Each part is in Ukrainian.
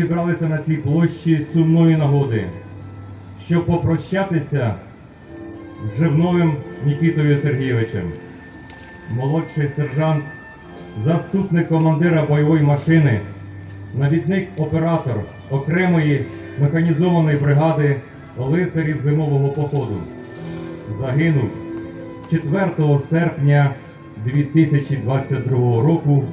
зібралися на цій площі сумної нагоди, щоб попрощатися з Живновим Нікітою Сергійовичем. Молодший сержант, заступник командира бойової машини, навідник оператор окремої механізованої бригади лицарів зимового походу. Загинув 4 серпня 2022 року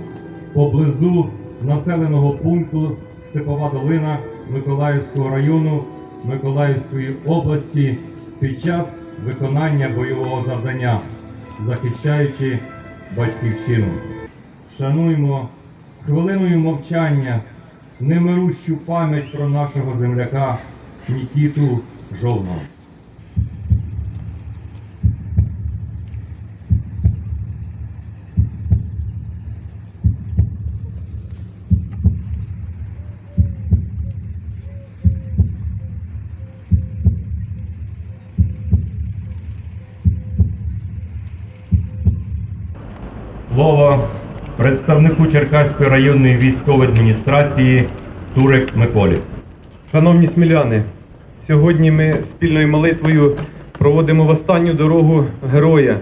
поблизу населеного пункту Степова Долина Миколаївського району Миколаївської області під час виконання бойового завдання, захищаючи батьківщину. Шануємо хвилиною мовчання немирущу пам'ять про нашого земляка Нікіту Жовного. Слово представнику Черкаської районної військової адміністрації Турик Миколі. Шановні сміляни, сьогодні ми спільною молитвою проводимо в останню дорогу героя,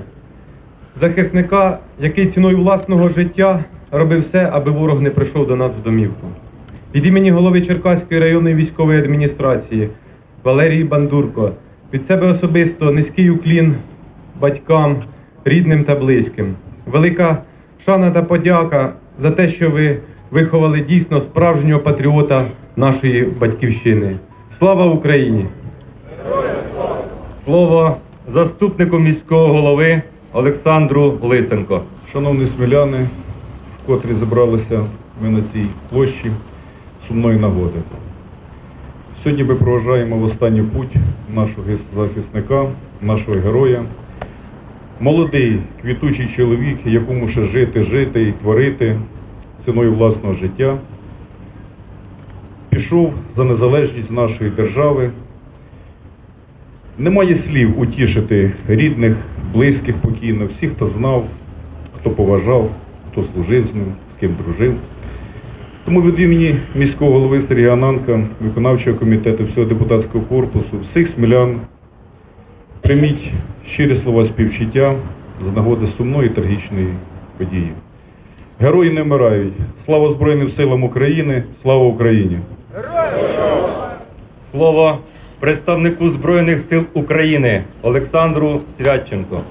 захисника, який ціною власного життя робив все, аби ворог не прийшов до нас в домівку. Від імені голови Черкаської районної військової адміністрації Валерії Бандурко, від себе особисто низький уклін батькам, рідним та близьким. Велика шана та подяка за те, що ви виховали дійсно справжнього патріота нашої батьківщини. Слава Україні! Слово заступнику міського голови Олександру Лисенко. Шановні сміляни, вкотрі зібралися ми на цій площі сумної нагоди. Сьогодні ми проважаємо в останній путь нашого захисника, нашого героя. Молодий, квітучий чоловік, якому ще жити, жити і творити ціною власного життя. Пішов за незалежність нашої держави. Немає слів утішити рідних, близьких покійно, всіх, хто знав, хто поважав, хто служив з ним, з ким дружив. Тому від імені міського голови Сергія Ананка, виконавчого комітету, всього депутатського корпусу, всіх смілян, прийміть щирі слова співчуття з нагоди сумної і трагічної події. Герої не вмирають. Слава Збройним силам України! Слава Україні! Слово представнику Збройних сил України Олександру Святченко.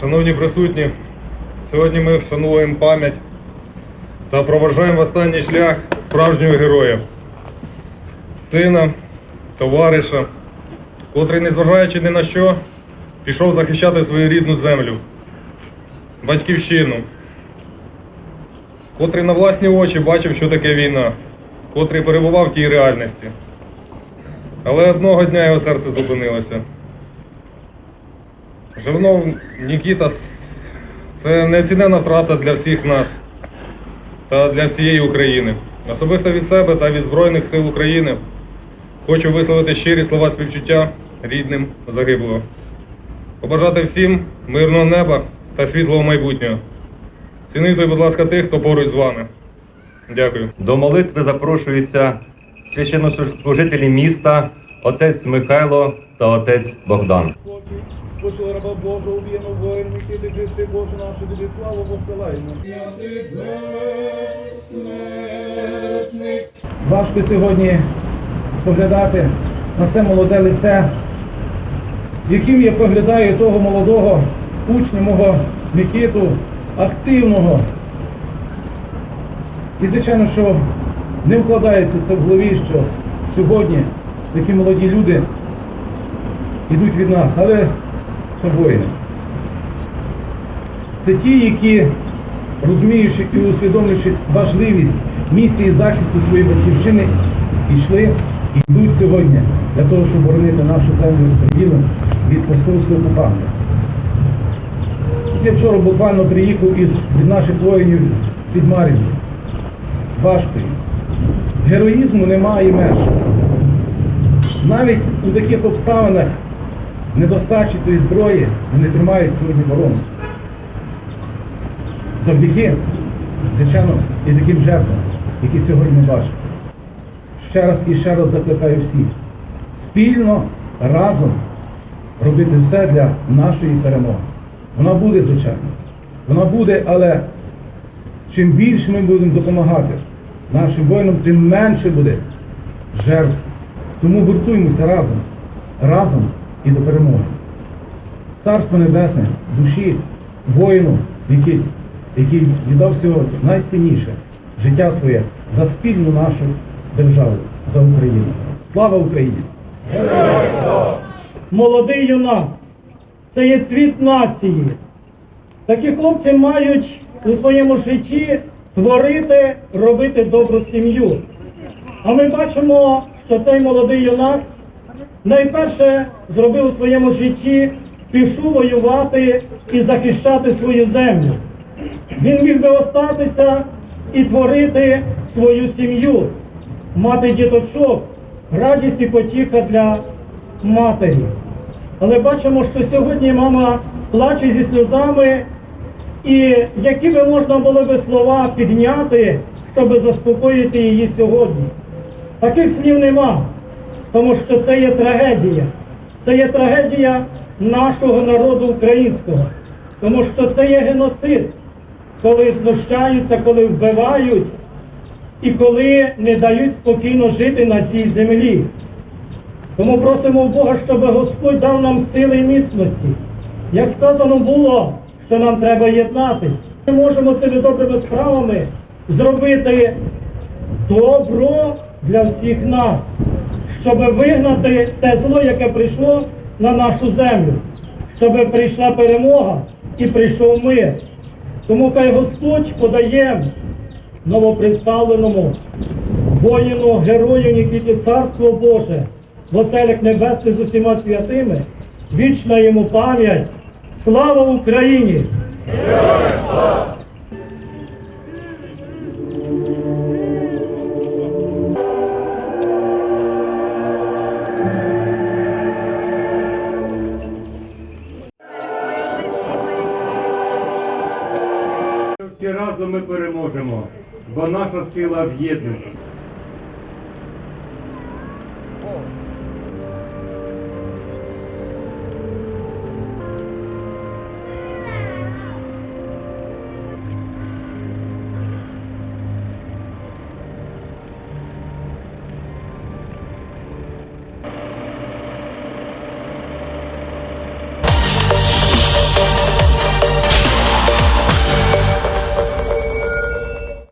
Шановні присутні, сьогодні ми вшануємо пам'ять та проважаємо останній шлях справжнього героя, сина, товариша, котрий, незважаючи ні на що, пішов захищати свою рідну землю, батьківщину, котрий на власні очі бачив, що таке війна, котрий перебував в тій реальності. Але одного дня його серце зупинилося. Живнов Нікіта це неоцінена втрата для всіх нас та для всієї України. Особисто від себе та від Збройних сил України хочу висловити щирі слова співчуття рідним загиблого. Побажати всім мирного неба та світлого майбутнього. Цінуйте, будь ласка, тих, хто поруч з вами. Дякую. До молитви запрошуються священнослужителі міста, отець Михайло та отець Богдан. Почули раба Божого, уб'ємо воїн, Микити, Христи Боже нашу, тобі славу посилаємо. Важко сьогодні поглядати на це молоде лице, яким я поглядаю того молодого учня мого Микиту, активного. І звичайно, що не вкладається це в голові, що сьогодні такі молоді люди йдуть від нас, але це воїни. Це ті, які, розуміючи і усвідомлюючи важливість місії захисту своєї батьківщини, йшли і йдуть сьогодні для того, щоб боронити нашу землю Україну від московського окупанта. Я вчора буквально приїхав із від наших воїнів з під Мар'їнки. Героїзму немає меж. Навіть у таких обставинах недостачі тої зброї вони тримають сьогодні оборону. Завдяки, звичайно, і таким жертвам, які сьогодні ми бачимо. ще раз і ще раз закликаю всіх спільно, разом робити все для нашої перемоги. Вона буде, звичайно. Вона буде, але чим більше ми будемо допомагати нашим воїнам, тим менше буде жертв. Тому гуртуємося разом, разом і до перемоги. Царство Небесне, душі, воїну, який, який віддав сьогодні найцінніше життя своє за спільну нашу державу, за Україну. Слава Україні! Молодий юнак. Це є цвіт нації. Такі хлопці мають у своєму житті творити, робити добру сім'ю. А ми бачимо, що цей молодий юнак найперше зробив у своєму житті, пішов воювати і захищати свою землю. Він міг би остатися і творити свою сім'ю, мати діточок, радість і потіха для матері. Але бачимо, що сьогодні мама плаче зі сльозами, і які би можна було би слова підняти, щоб заспокоїти її сьогодні. Таких слів нема, тому що це є трагедія. Це є трагедія нашого народу українського, тому що це є геноцид, коли знущаються, коли вбивають і коли не дають спокійно жити на цій землі. Тому просимо Бога, щоб Господь дав нам сили і міцності. Як сказано було, що нам треба єднатись. Ми можемо цими добрими справами зробити добро для всіх нас, щоб вигнати те зло, яке прийшло на нашу землю, щоб прийшла перемога і прийшов мир. Тому хай Господь подає новоприставленому воїну, герою Нікіті Царство Боже, в оселях небесних з усіма святими, вічна йому пам'ять. Слава Україні! Всі разом ми переможемо, бо наша сила в єдності.